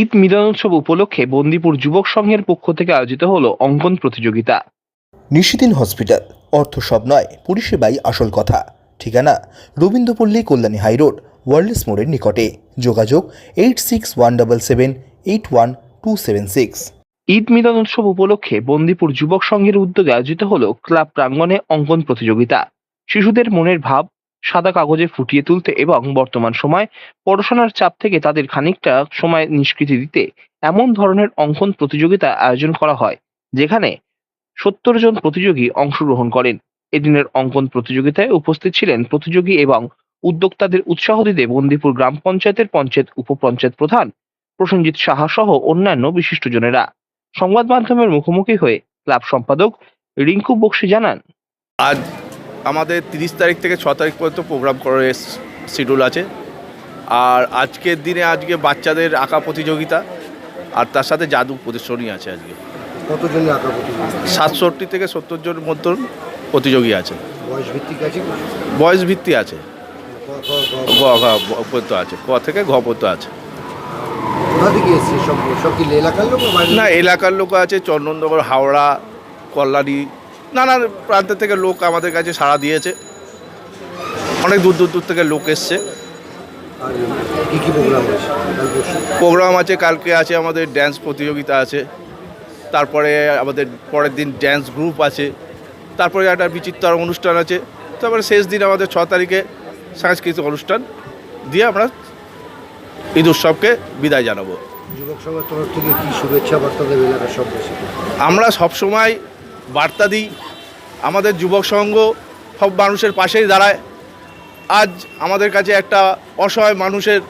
ঈদ মিলনোৎসব উপলক্ষে বন্দিপুর যুবক সংঘের পক্ষ থেকে আয়োজিত হলো অঙ্কন প্রতিযোগিতা। নিশিদিন হসপিটাল অর্থ সব নয় পরিষেবাই আসল কথা। ঠিকানা রবীন্দ্রপল্লী কল্যাণী হাইরোড ওয়ার্ল্ডস মোড়ের নিকটে। যোগাযোগ eight six one double seven eight one two seven six. Eid মিলন উৎসব উপলক্ষে বন্দিপুর যুবক সংঘের উদ্যোগে আয়োজিত হলো ক্লাব প্রাঙ্গণে অঙ্কন প্রতিযোগিতা। শিশুদের মনের ভাব সাদা কাগজে ফুটিয়ে তুলতে এবং বর্তমান সময় পড়াশোনার চাপ থেকে তাদের খানিকটা সময় নিষ্কৃতি দিতে এমন ধরনের অঙ্কন প্রতিযোগিতা আয়োজন করা হয়, যেখানে সত্তর জন প্রতিযোগী অংশগ্রহণ করেন। এদিনের অঙ্কন প্রতিযোগিতায় উপস্থিত ছিলেন প্রতিযোগী এবং উদ্যোক্তাদের উৎসাহ দিতে বন্দিপুর গ্রাম পঞ্চায়েতের পঞ্চায়েত উপপঞ্চায়েত প্রধান প্রসেনজিৎ সাহা সহ অন্যান্য বিশিষ্টজনেরা সংবাদ মাধ্যমের মুখোমুখি হয়ে ক্লাব সম্পাদক রিঙ্কু বক্সি জানান, আজ আমাদের তিরিশ তারিখ থেকে ছ তারিখ পর্যন্ত প্রোগ্রাম করার শিডিউল আছে। আর আজকের দিনে আজকে বাচ্চাদের আঁকা প্রতিযোগিতা আর তার সাথে জাদু প্রদর্শনী আছে আজকে। কতজনের আঁকা প্রতিযোগিতা? সাতষট্টি থেকে সত্তর জন মতন প্রতিযোগী আছে। বয়স ভিত্তিক আছে? বয়স ভিত্তি আছে। গ ঘ পর্যন্ত আছে। ক থেকে ঘ পর্যন্ত আছে। না এলাকার লোক আছে চন্দননগর হাওড়া কল্যাণী নানান প্রান্তের থেকে লোক আমাদের কাছে সাড়া দিয়েছে। অনেক দূর দূর দূর থেকে লোক এসছে। আর কি কি প্রোগ্রাম আছে? কালকে আছে আমাদের ড্যান্স প্রতিযোগিতা আছে। তারপরে আমাদের পরের দিন ড্যান্স গ্রুপ আছে। তারপরে একটা বিচিত্র অনুষ্ঠান আছে। তারপরে শেষ দিন আমাদের ছ তারিখে সাংস্কৃতিক অনুষ্ঠান দিয়ে আমরা ঈদ উৎসবকে বিদায় জানাব। যুবক সভার তরফ থেকে কি শুভেচ্ছা বার্তা দেবে এলাকার সব আমরা সবসময় বার্তা দিই, আমাদের যুবক সংঘ সব মানুষের পাশেই দাঁড়ায়। আজ আমাদের কাছে একটা অসহায় মানুষের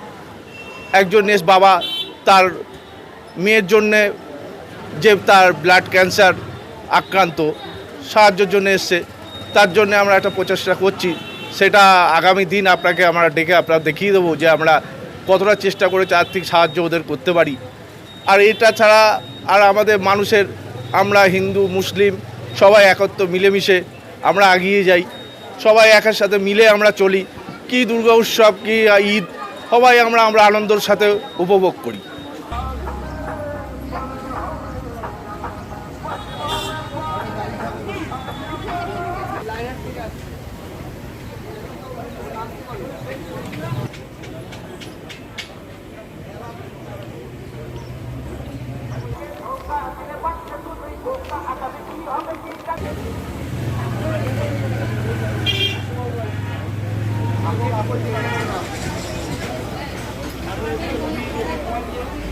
একজন নেস বাবা, তার মেয়ের জন্যে যে তার ব্লাড ক্যান্সার আক্রান্ত, সাহায্যের জন্য এসছে, তার জন্য আমরা একটা প্রচেষ্টা করছি। সেটা আগামী দিন আপনাকে আমরা ডেকে আপনারা দেখিয়ে দেবো যে আমরা কতটা চেষ্টা করেছি আর্থিক সাহায্য ওদের করতে পারি। আর এটা ছাড়া আর আমাদের মানুষের আমরা হিন্দু, মুসলিম, সবাই একত্র, মিলেমিশে আমরা এগিয়ে যাই। সবাই একের সাথে মিলে আমরা চলি। কি দুর্গা উৎসব, কি ঈদ, সবাই আমরা আমরা আনন্দের সাথে উপভোগ করি। Thank you.